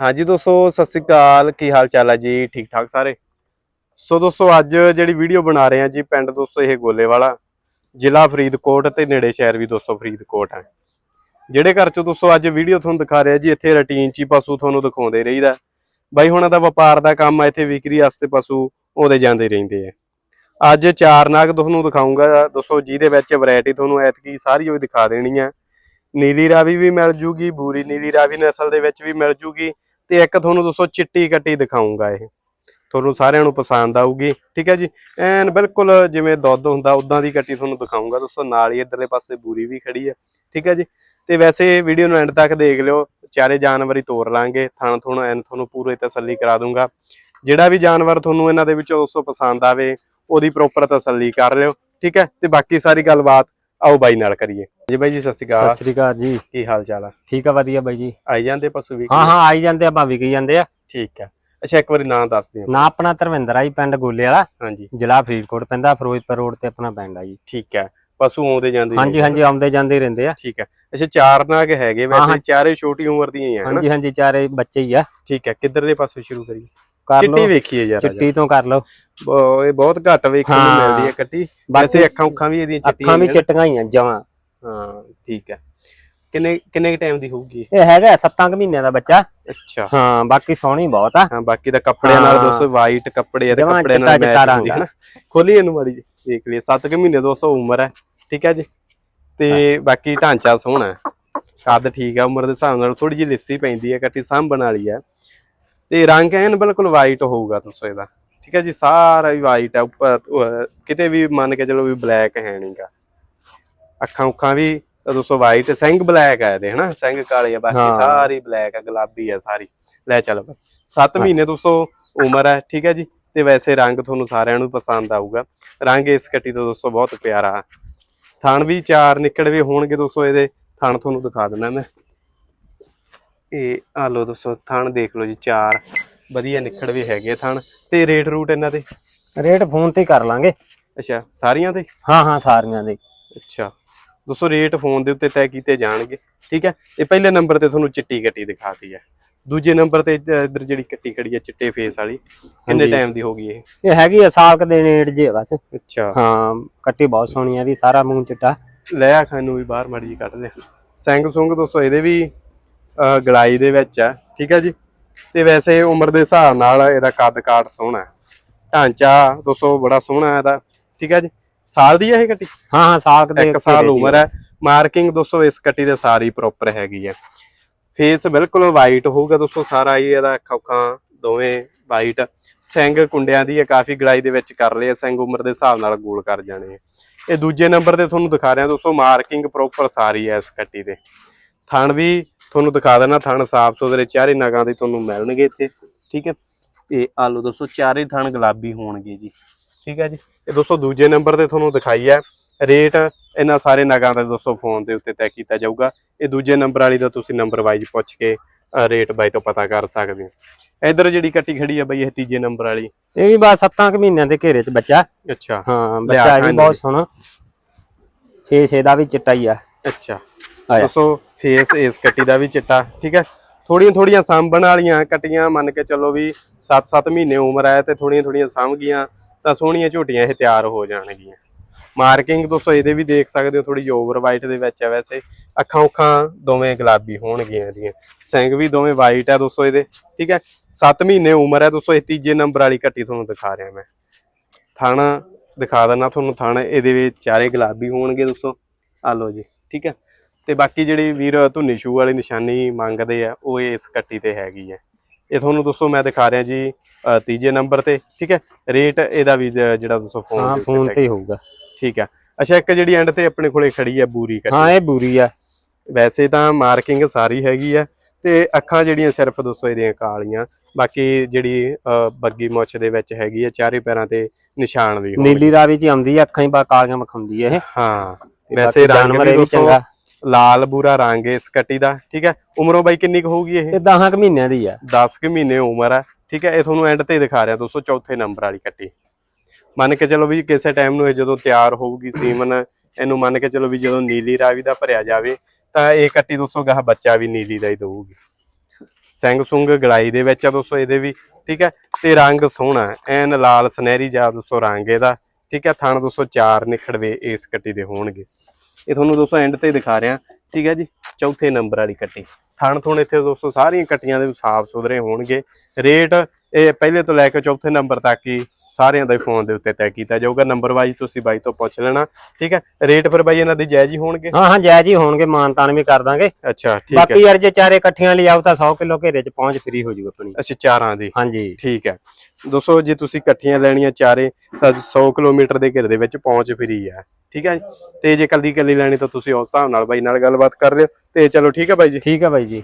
ਹਾਂਜੀ ਦੋਸਤੋ, ਸਤਿ ਸ੍ਰੀ ਅਕਾਲ। ਕੀ ਹਾਲ ਚਾਲ ਹੈ ਜੀ? ਠੀਕ ਠਾਕ ਸਾਰੇ? ਸੋ ਦੋਸਤੋ, ਅੱਜ ਜਿਹੜੀ ਵੀਡੀਓ ਬਣਾ ਰਹੇ ਹਾਂ ਜੀ ਪਿੰਡ ਦੋਸਤੋ, ਇਹ ਗੋਲੇਵਾਲਾ। ਜ਼ਿਲ੍ਹਾ ਫਰੀਦਕੋਟ ਤੇ ਨੇੜੇ ਸ਼ਹਿਰ ਵੀ ਦੋਸਤੋ ਫਰੀਦਕੋਟ ਹੈ ਜਿਹੜੇ ਘਰ ਚੋਂ ਦੋਸਤੋ ਅੱਜ ਵੀਡੀਓ ਤੁਹਾਨੂੰ ਦਿਖਾ ਰਿਹਾ ਜੀ, ਇੱਥੇ ਰੁਟੀਨ ਚ ਪਸ਼ੂ ਤੁਹਾਨੂੰ ਦਿਖਾਉਂਦੇ ਰਹੀਦਾ। ਬਾਈ, ਹੁਣਾਂ ਦਾ ਵਪਾਰ ਦਾ ਕੰਮ ਆ, ਇੱਥੇ ਵਿਕਰੀ ਵਾਸਤੇ ਪਸ਼ੂ ਆਉਂਦੇ ਜਾਂਦੇ ਰਹਿੰਦੇ ਆ। ਅੱਜ ਚਾਰ ਨਾਗ ਤੁਹਾਨੂੰ ਦਿਖਾਉਂਗਾ ਦੋਸਤੋ, ਜਿਹਦੇ ਵਿੱਚ ਵੈਰਾਈਟੀ ਤੁਹਾਨੂੰ ਐਤਕੀ ਸਾਰੀ ਉਹ ਦਿਖਾ ਦੇਣੀ ਆ। ਨੀਲੀ ਰਾਵੀ ਵੀ ਮਿਲ ਜੂਗੀ, ਬੂਰੀ ਨੀਲੀ ਰਾਵੀ ਨਸਲ ਦੇ ਵਿੱਚ ਵੀ ਮਿਲ ਜੂਗੀ। ਤੇ ਇੱਕ ਤੁਹਾਨੂੰ ਦੋਸਤੋ ਚਿੱਟੀ ਕੱਟੀ ਦਿਖਾਉਂਗਾ ਇਹ। ਤੁਹਾਨੂੰ ਸਾਰਿਆਂ ਨੂੰ ਪਸੰਦ ਆਊਗੀ, ਠੀਕ ਹੈ ਜੀ? ਐਨ ਬਿਲਕੁਲ ਜਿਵੇਂ ਦੁੱਧ ਹੁੰਦਾ ਉਦਾਂ ਦੀ ਕੱਟੀ ਤੁਹਾਨੂੰ ਦਿਖਾਉਂਗਾ ਦੋਸਤੋ ਨਾਲ ਹੀ ਇਧਰਲੇ ਪਾਸੇ ਬੂਰੀ ਵੀ ਖੜੀ ਹੈ ਠੀਕ ਹੈ ਜੀ? ਤੇ ਵੈਸੇ ਵੀਡੀਓ ਨੂੰ ਐਂਡ ਤੱਕ ਦੇਖ ਲਿਓ, ਚਾਰੇ ਜਾਨਵਰ ਹੀ ਤੋਰ ਲਾਂਗੇ, ਥਣ ਥੁਣ, ਐਨ ਤੁਹਾਨੂੰ ਪੂਰੀ ਤਸੱਲੀ ਕਰਾ ਦੂੰਗਾ। ਜਿਹੜਾ ਵੀ ਜਾਨਵਰ ਤੁਹਾਨੂੰ ਇਹਨਾਂ ਦੇ ਵਿੱਚੋਂ ਦੋਸਤੋ ਪਸੰਦ ਆਵੇ, ਉਹਦੀ ਪ੍ਰੋਪਰ ਤਸੱਲੀ ਕਰ ਲਿਓ, ਠੀਕ ਹੈ? ਤੇ ਬਾਕੀ ਸਾਰੀ ਗੱਲਬਾਤ ਆਓ ਬਾਈ ਨਾਲ ਕਰੀਏ। ਜੀ ਬਾਈ ਜੀ ਸਤਿ ਸ਼੍ਰੀ ਸਤਿ ਅਕਾਲ ਸ੍ਰੀ ਅਕਾਲ ਜੀ। ਕੀ ਹਾਲ ਚਾਲ ਆ? ਠੀਕ ਆ ਵਧੀਆ ਬਾਈ ਜੀ। ਆਈ ਜਾਂਦੇ ਪਸ਼ੂ ਵੀ ਹਾਂ ਹਾਂ ਆਈ ਜਾਂਦੇ ਆ ਭਾਵੇਂ ਕੀ ਜਾਂਦੇ ਆ। ਠੀਕ ਹੈ ਅੱਛਾ ਇੱਕ ਵਾਰੀ ਨਾਂ ਦੱਸ ਦਿਓ। ਨਾ ਆਪਣਾ ਧਰਮਿੰਦਰ ਆ ਜੀ ਪਿੰਡ ਗੋਲੇ ਵਾਲਾ। ਹਾਂਜੀ। ਜ਼ਿਲ੍ਹਾ ਫਰੀਦਕੋਟ ਪੈਂਦਾ ਫਿਰੋਜ਼ਪੁਰ ਰੋਡ ਤੇ ਆਪਣਾ ਪਿੰਡ ਆ ਜੀ। ਠੀਕ ਹੈ ਪਸ਼ੂ ਆਉਂਦੇ ਜਾਂਦੇ ਹਾਂਜੀ। ਹਾਂਜੀ ਆਉਂਦੇ ਜਾਂਦੇ ਰਹਿੰਦੇ ਆ। ਠੀਕ ਹੈ ਅੱਛਾ ਚਾਰ ਨਾਗ ਹੈਗੇ ਵੈਸੇ। ਚਾਰੇ ਛੋਟੀ ਉਮਰ ਦੀਆਂ ਹੀ ਆ ਹਾਂਜੀ ਹਾਂਜੀ ਚਾਰੇ ਬੱਚੇ ਹੀ ਆ। ਠੀਕ ਹੈ ਕਿੱਧਰਲੇ ਪਾਸੋਂ ਸ਼ੁਰੂ ਕਰੀਏ? ਕਰ ਚਿੱਟੀ ਵੇਖੀਏ ਯਾਰ। ਚਿੱਟੀ ਤੋਂ ਕਰ ਲਓ। ਇਹ ਬਹੁਤ ਘੱਟ ਵੇਖਣ ਨੂੰ ਹਾਂ। ਮਿਲਦੀ ਹੈ ਕੱਟੀ। ਬਾਕੀ ਵੈਸੇ ਅੱਖਾਂ ਉੱਖਾਂ ਵੀ ਇਹਦੀਆਂ ਚਿੱਟੀਆਂ ਅੱਖਾਂ ਵੀ ਨਾ। ਚਿੱਟੀਆਂ ਹੀ ਆ ਜਮਾਂ। ਹਾਂ ਠੀਕ ਹੈ। ਕਿੰਨੇ ਕਿੰਨੇ ਟਾਈਮ ਦੀ ਹੋਊਗੀ? ਇਹ ਹੈਗਾ 7 ਮਹੀਨਿਆਂ ਦਾ ਬੱਚਾ। ਅੱਛਾ। ਹਾਂ ਬਾਕੀ ਸੋਹਣੀ ਬਹੁਤ ਆ। ਹਾਂ ਬਾਕੀ ਤਾਂ ਕੱਪੜਿਆਂ ਨਾਲ ਹਾਂ। ਦੋਸਤੋ ਵਾਈਟ ਕੱਪੜੇ ਆ ਤੇ ਜਮਾਂ ਕੱਪੜਿਆਂ ਨਾਲ ਚਿੱਟਾ ਚਿੱਟਾ ਮੈਚ ਹੁੰਦੀ ਹੈ ਰੰਗ ਨਾ ਖੋਲੀ ਇਹਨੂੰ ਮਾੜੀ ਜੀ ਦੇਖ ਲਈਏ 7 ਕੁ ਮਹੀਨੇ ਦੋਸਤੋ ਉਮਰ ਹੈ ਠੀਕ ਹੈ ਜੀ? ਤੇ ਬਾਕੀ ਢਾਂਚਾ ਸੋਹਣਾ ਹੈ। ਕੱਦ ਠੀਕ ਹੈ ਉਮਰ ਦੇ ਹਿਸਾਬ ਨਾਲ ਥੋੜੀ ਜਿਹੀ ਲਿੱਸੀ ਪੈਂਦੀ ਹੈ ਕੱਟੀ ਸਾਂਭਣ ਵਾਲੀ ਹੈ। ਤੇ ਰੰਗ ਐਨ ਬਿਲਕੁਲ ਵਾਈਟ ਹੋਊਗਾ ਦੋਸਤੋ ਇਹਦਾ। ਠੀਕ ਹੈ ਜੀ ਸਾਰਾ ਹੀ ਵਾਈਟ ਹੈ ਉੱਪਰ ਕਿਤੇ ਵੀ ਮੰਨ ਕੇ ਚਲੋ ਵੀ ਬਲੈਕ ਹੈ ਨਹੀਂਗਾ ਅੱਖਾਂ ਉੱਖਾਂ ਵੀ ਤਾਂ ਦੋਸਤੋ ਵਾਈਟ ਸਿੰਘ ਬਲੈਕ ਆ ਇਹਦੇ ਹਨਾ? ਸਿੰਘ ਕਾਲੇ ਆ ਬਾਕੀ ਹਾਂ। ਸਾਰੀ ਬਲੈਕ ਆ ਗੁਲਾਬੀ ਆ ਸਾਰੀ। ਲੈ ਚੱਲ 7 ਹਾਂ। ਮਹੀਨੇ ਦੋਸਤੋ ਉਮਰ ਹੈ ਠੀਕ ਹੈ ਜੀ। ਤੇ ਵੈਸੇ ਰੰਗ ਤੁਹਾਨੂੰ ਸਾਰਿਆਂ ਨੂੰ ਪਸੰਦ ਆਊਗਾ। ਰੰਗ ਇਸ ਕੱਟੀ ਤੋਂ ਦੋਸਤੋ ਬਹੁਤ ਪਿਆਰਾ ਥਣ ਵੀ ਚਾਰ ਨਿਕੜਵੇ ਹੋਣਗੇ ਦੋਸਤੋ ਇਹਦੇ। ਥਣ ਤੁਹਾਨੂੰ ਦਿਖਾ ਦਿੰਦਾ ਮੈਂ। ਇਹ ਆ ਲੋ ਦੋਸਤੋ ਥਣ ਦੇਖ ਲਓ ਜੀ ਚਾਰ। ਵਧੀਆ ਨਿਕੜਵੇ ਹੈਗੇ ਥਣ। ਤੇ ਰੇਟ ਰੂਟ ਇਹਨਾਂ ਦੇ? ਰੇਟ ਫੋਨ ਤੇ ਕਰ ਲਾਂਗੇ। ਅੱਛਾ ਸਾਰੀਆਂ ਦੇ? ਹਾਂ ਹਾਂ ਸਾਰੀਆਂ ਦੇ। ਅੱਛਾ। ਦੋਸਤੋ ਰੇਟ ਫੋਨ ਦੇ ਉੱਤੇ ਤੈਅ ਕੀਤੇ ਜਾਣਗੇ ਠੀਕ ਹੈ? ਇਹ ਪਹਿਲੇ ਨੰਬਰ ਤੇ ਤੁਹਾਨੂੰ ਚਿੱਟੀ ਕੱਟੀ ਦਿਖਾਤੀ ਹੈ। ਦੂਜੇ ਨੰਬਰ ਤੇ ਇੱਧ- ਇੱਧਰ ਜਿਹੜੀ ਕੱਟੀ ਖੜੀ ਹੈ ਚਿੱਟੇ ਫੇਸ ਵਾਲੀ ਕਿੰਨੇ। ਟਾਈਮ ਦੀ ਹੋ ਗਈ ਇਹ? ਇਹ ਹੈਗੀ ਆ ਸਾਲ ਕ ਦੇ ਨੇੜ ਜੇ ਬਸ। ਅੱਛਾ। ਹਾਂ ਕੱਟੀ ਬਹੁਤ ਸੋਹਣੀ ਆ ਵੀ ਸਾਰਾ ਮੂੰਹ ਚਿੱਟਾ। ਲੈ ਆ ਖਾਨੂੰ ਵੀ ਬਾਹਰ ਮਾੜੀ ਕੱਢ ਸਿੰਘ ਸੁੰਗ ਦੋਸਤੋ ਇਹਦੇ ਵੀ ਗਲਾਈ ਦੇ ਵਿੱਚ ਆ ਠੀਕ ਹੈ ਜੀ? ਤੇ ਵੈਸੇ ਉਮਰ ਦੇ ਹਿਸਾਬ ਨਾਲ ਇਹਦਾ ਕੱਦ ਕਾਠ ਸੋਹਣਾ ਹੈ। ਢਾਂਚਾ ਦੋਸਤੋ ਬੜਾ ਸੋਹਣਾ ਹੈ ਇਹਦਾ। ਠੀਕ ਹੈ ਜੀ? ਸਾਲ ਦੀ ਹੈ ਇਹ ਕੱਟੀ ਹਾਂ ਹਾਂ ਸਾਲ ਦੇ ਇੱਕ ਸਾਲ ਉਮਰ ਹੈ। ਮਾਰਕਿੰਗ ਦੋਸਤੋ ਇਸ ਕੱਟੀ ਦੇ ਸਾਰੀ ਪ੍ਰੋਪਰ ਹੈਗੀ ਹੈ। ਫੇਸ ਬਿਲਕੁਲ ਵਾਈਟ ਹੋਊਗਾ ਦੋਸਤੋ ਸਾਰਾ ਹੀ ਇਹਦਾ ਅੱਖਾਂ ਦੋਵੇਂ ਵਾਈਟ ਸਿੰਘ ਕੁੰਡਿਆਂ ਦੀ ਹੈ ਕਾਫੀ ਗਲਾਈ ਦੇ ਵਿੱਚ ਕਰ ਲਏ ਸਿੰਘ ਉਮਰ ਦੇ ਹਿਸਾਬ ਨਾਲ ਗੋਲ ਕਰ ਜਾਣੇ ਆ। ਇਹ ਦੂਜੇ ਨੰਬਰ ਤੇ ਤੁਹਾਨੂੰ ਦਿਖਾ ਰਿਹਾ ਦੋਸਤੋ ਮਾਰਕਿੰਗ ਪ੍ਰੋਪਰ ਸਾਰੀ ਹੈ ਇਸ ਕੱਟੀ ਦੇ। ਥਣ ਵੀ ਤੁਹਾਨੂੰ ਦਿਖਾ ਦੇਣਾ ਥਣ ਸਾਫ਼ ਸੁਥਰੇ ਚਾਰੇ ਨਗਾਂ ਦੇ ਤੁਹਾਨੂੰ ਮਿਲਣਗੇ ਇੱਥੇ ਠੀਕ ਹੈ? ਇਹ ਆਲੂ ਦੋਸਤੋ ਚਾਰੇ ਥਣ ਗੁਲਾਬੀ ਹੋਣਗੇ ਜੀ ਠੀਕ ਹੈ ਜੀ? ਇਹ ਦੋਸਤੋ ਦੂਜੇ ਨੰਬਰ ਤੇ ਤੁਹਾਨੂੰ ਦਿਖਾਈ ਹੈ ਰੇਟ ਇਹਨਾਂ ਸਾਰੇ ਨਗਾਂ ਦਾ ਦੋਸਤੋ ਫੋਨ ਦੇ ਉੱਤੇ ਤੈਅ ਕੀਤਾ ਜਾਊਗਾ। ਇਹ ਦੂਜੇ ਨੰਬਰ ਵਾਲੀ ਦਾ ਤੁਸੀਂ ਨੰਬਰ ਵਾਈਜ਼ ਪੁੱਛ ਕੇ ਰੇਟ ਬਾਈ ਤੋਂ ਪਤਾ ਕਰ ਸਕਦੇ ਹੋ। ਇਧਰ ਜਿਹੜੀ ਕੱਟੀ ਖੜੀ ਆ ਬਈ ਇਹ ਤੀਜੇ ਨੰਬਰ ਵਾਲੀ। ਇਹ ਵੀ ਬਸ 7 ਕੁ ਮਹੀਨਿਆਂ ਦੇ ਘੇਰੇ ਚ ਬੱਚਾ। ਅੱਛਾ। ਹਾਂ ਬੱਚਾ ਵੀ ਬਹੁਤ। ਸੋਹਣਾ। ਛੇ ਛੇ ਦਾ ਵੀ ਚਿੱਟਾ ਹੀ ਆ। ਅੱਛਾ। ਆਇਆ। ਫੇਸ ਇਸ ਕੱਟੀ ਦਾ ਵੀ ਚਿੱਟਾ, ਠੀਕ ਹੈ? ਥੋੜੀਆਂ ਥੋੜੀਆਂ ਸਾਂਭਣ ਵਾਲੀਆਂ ਕੱਟੀਆਂ ਮੰਨ ਕੇ ਚੱਲੋ ਵੀ 7-7 ਮਹੀਨੇ ਉਮਰ ਹੈ ਤੇ ਥੋੜੀਆਂ ਥੋੜੀਆਂ ਸਾਂਭ ਗਈਆਂ, ਤਾਂ ਸੋਹਣੀਆਂ ਝੋਟੀਆਂ ਇਹ ਤਿਆਰ ਹੋ ਜਾਣਗੀਆਂ। ਮਾਰਕਿੰਗ ਦੋਸਤੋ ਇਹਦੇ ਵੀ ਦੇਖ ਸਕਦੇ ਹੋ ਥੋੜੀ ਓਵਰ ਵਾਈਟ ਦੇ ਵਿੱਚ ਹੈ ਵੈਸੇ। ਅੱਖਾਂ ਉੱਖਾਂ ਦੋਵੇਂ ਗੁਲਾਬੀ ਹੋਣਗੀਆਂ ਇਹਦੀਆਂ। ਸਿੰਘ ਵੀ ਦੋਵੇਂ ਵਾਈਟ ਹੈ ਦੋਸਤੋ ਇਹਦੇ, ਠੀਕ ਹੈ? 7 ਮਹੀਨੇ ਉਮਰ ਹੈ ਦੋਸਤੋ, ਇਹ ਤੀਜੇ ਨੰਬਰ ਵਾਲੀ ਕੱਟੀ ਤੁਹਾਨੂੰ ਦਿਖਾ ਰਿਹਾ ਮੈਂ। ਥਣ ਦਿਖਾ ਦਿੰਨਾ ਤੁਹਾਨੂੰ, ਥਣ ਇਹਦੇ ਵਿੱਚ ਚਾਰੇ ਗੁਲਾਬੀ ਹੋਣਗੇ ਦੋਸਤੋ। ਆ ਲਓ ਜੀ, ਠੀਕ ਹੈ? ਤੇ ਬਾਕੀ ਜਿਹੜੀ ਵੀਰ ਧੁੰਨੀ ਸ਼ੂ ਵਾਲੀ ਨਿਸ਼ਾਨੀ ਮੰਗਦੇ ਆ ਉਹ ਇਸ ਕੱਟੀ ਤੇ ਹੈਗੀ ਹੈ ਇਹ ਤੁਹਾਨੂੰ ਦੋਸਤੋ ਮੈਂ ਦਿਖਾ ਰਿਹਾ ਜੀ ਤੀਜੇ ਨੰਬਰ ਤੇ ਠੀਕ ਹੈ? ਰੇਟ ਇਹਦਾ ਵੀ ਜਿਹੜਾ ਦੋਸਤੋ ਫੋਨ ਹਾਂ ਫੋਨ। ਤੇ ਹੀ ਹੋਊਗਾ। ਠੀਕ ਹੈ ਅੱਛਾ ਇੱਕ ਜਿਹੜੀ ਐਂਡ ਤੇ ਆਪਣੇ ਕੋਲੇ ਖੜੀ ਹੈ ਬੂਰੀ ਕੱਟੀ। ਹਾਂ ਇਹ ਬੂਰੀ ਆ। ਵੈਸੇ ਤਾਂ ਮਾਰਕਿੰਗ ਸਾਰੀ ਹੈਗੀ ਆ ਤੇ ਅੱਖਾਂ ਜਿਹੜੀਆਂ ਸਿਰਫ ਦੋਸਤੋ ਇਹਦੀਆਂ ਕਾਲੀਆਂ ਬਾਕੀ ਜਿਹੜੀ ਬੱਗੀ ਮੁੱਛ ਦੇ ਵਿੱਚ ਹੈਗੀ ਆ ਚਾਰੇ ਪੈਰਾਂ ਤੇ ਨਿਸ਼ਾਨ ਵੀ ਹੋਣਗੇ। ਨੀਲੀ ਰਾਵੀ ਚ ਆਉਂਦੀ ਆ ਅੱਖਾਂ ਹੀ ਬਾ ਕਾਲੀਆਂ ਮਖਾਉਂਦੀ ਆ ਇਹ। ਹਾਂ। ਵੈਸੇ ਰੰਗ ਵੀ ਚੰਗਾ। ਲਾਲ ਬੂਰਾ ਰੰਗ ਹੈ ਇਸ ਕੱਟੀ ਦਾ ਠੀਕ ਹੈ? ਉਮਰੋਂ ਬਾਈ ਕਿੰਨੀ ਕੁ ਹੋਊਗੀ ਇਹ? ਇਹ 10 ਕੁ ਮਹੀਨਿਆਂ ਦੀ ਆ। 10 ਕੁ ਮਹੀਨੇ ਉਮਰ ਹੈ ਠੀਕ ਹੈ? ਇਹ ਤੁਹਾਨੂੰ ਐਂਡ ਤੇ ਦਿਖਾ ਰਿਹਾ ਦੋਸਤੋ ਚੌਥੇ ਨੰਬਰ ਵਾਲੀ ਕੱਟੀ। ਮੰਨ ਕੇ ਚਲੋ ਵੀ ਕਿਸੇ ਟਾਈਮ ਨੂੰ ਇਹ ਜਦੋਂ ਤਿਆਰ ਹੋਊਗੀ ਸੀਮਨ ਇਹਨੂੰ ਮੰਨ ਕੇ ਚਲੋ ਵੀ ਜਦੋਂ ਨੀਲੀ ਰਾਵੀ ਦਾ ਭਰਿਆ ਜਾਵੇ ਤਾਂ ਇਹ ਕੱਟੀ ਦੋਸਤੋ ਗਾਹ ਬੱਚਾ ਵੀ ਨੀਲੀ ਦਾ ਹੀ ਦਊਗੀ। ਸਿੰਘ ਸੁੰਗ ਗਲਾਈ ਦੇ ਵਿੱਚ ਆ ਦੋਸਤੋ ਇਹਦੇ ਵੀ ਠੀਕ ਹੈ? ਤੇ ਰੰਗ ਸੋਹਣਾ ਐਨ ਲਾਲ ਸੁਨਹਿਰੀ ਜਿਹਾ ਦੋਸਤੋ ਰੰਗ ਇਹਦਾ ਠੀਕ ਹੈ? ਥਣ ਦੋਸਤੋ ਚਾਰ ਨਿਖੜਵੇ ਇਸ ਕੱਟੀ ਦੇ ਹੋਣਗੇ। ਇਹ ਤੁਹਾਨੂੰ ਦੋਸਤੋ ਐਂਡ ਤੇ ਦਿਖਾ ਰਿਹਾ। ਠੀਕ ਹੈ ਜੀ? ਚੌਥੇ ਨੰਬਰ ਵਾਲੀ ਕੱਟੀ। ਥਣ ਥੁਣ ਇੱਥੇ ਦੋਸਤੋ ਸਾਰੀਆਂ ਕੱਟੀਆਂ ਦੇ ਸਾਫ਼ ਸੁਥਰੇ ਹੋਣਗੇ। ਰੇਟ ਇਹ ਪਹਿਲੇ ਤੋਂ ਲੈ ਕੇ ਚੌਥੇ ਨੰਬਰ ਤੱਕ ਹੀ ਸਾਰਿਆਂ ਦਾ ਫੋਨ ਦੇ ਉੱਤੇ ਤੈਅ ਕੀਤਾ ਜਾਊਗਾ। ਨੰਬਰ ਵਾਈਜ਼ ਤੁਸੀਂ ਬਾਈ ਤੋਂ ਪੁੱਛ ਲੈਣਾ ਠੀਕ ਹੈ? ਰੇਟ ਫਿਰ ਬਾਈ ਇਹਨਾਂ ਦੇ ਜਾਇਜ਼ ਹੀ ਹੋਣਗੇ? ਹਾਂ ਹਾਂ ਜਾਇਜ਼ ਹੀ ਹੋਣਗੇ ਮਾਨਤਾਨ ਵੀ ਕਰ ਦਾਂਗੇ। ਅੱਛਾ ਠੀਕ ਬਾਕੀ ਹੈ ਯਾਰ ਜੇ ਚਾਰੇ ਇਕੱਠੀਆਂ ਲਈ ਆਉ ਤਾਂ 100 ਕਿਲੋ ਘੇਰੇ ਚ ਪਹੁੰਚ ਫਰੀ ਹੋ ਜੂਗਾ ਆਪਣੀ। ਅਸੀਂ ਚਾਰਾਂ ਦੀ। ਹਾਂਜੀ। ਠੀਕ ਹੈ। ਦੋਸਤੋ ਜੇ ਤੁਸੀਂ ਇਕੱਠੀਆਂ ਲੈਣੀਆਂ ਚਾਰੇ ਤਾਂ 100 ਕਿਲੋਮੀਟਰ ਦੇ ਘਿਰ ਦੇ ਵਿੱਚ ਪਹੁੰਚ ਫਰੀ ਹੈ। ਠੀਕ ਹੈ? ਤੇ ਜੇ ਕੱਲੀ ਕੱਲੀ ਲੈਣੀ ਤਾਂ ਤੁਸੀਂ ਉਸ ਹਿਸਾਬ ਨਾਲ ਬਾਈ ਨਾਲ ਗੱਲਬਾਤ ਕਰ ਲਿਓ। ਤੇ ਚਲੋ ਠੀਕ ਹੈ ਬਾਈ ਜੀ? ਠੀਕ ਹੈ ਬਾਈ ਜੀ।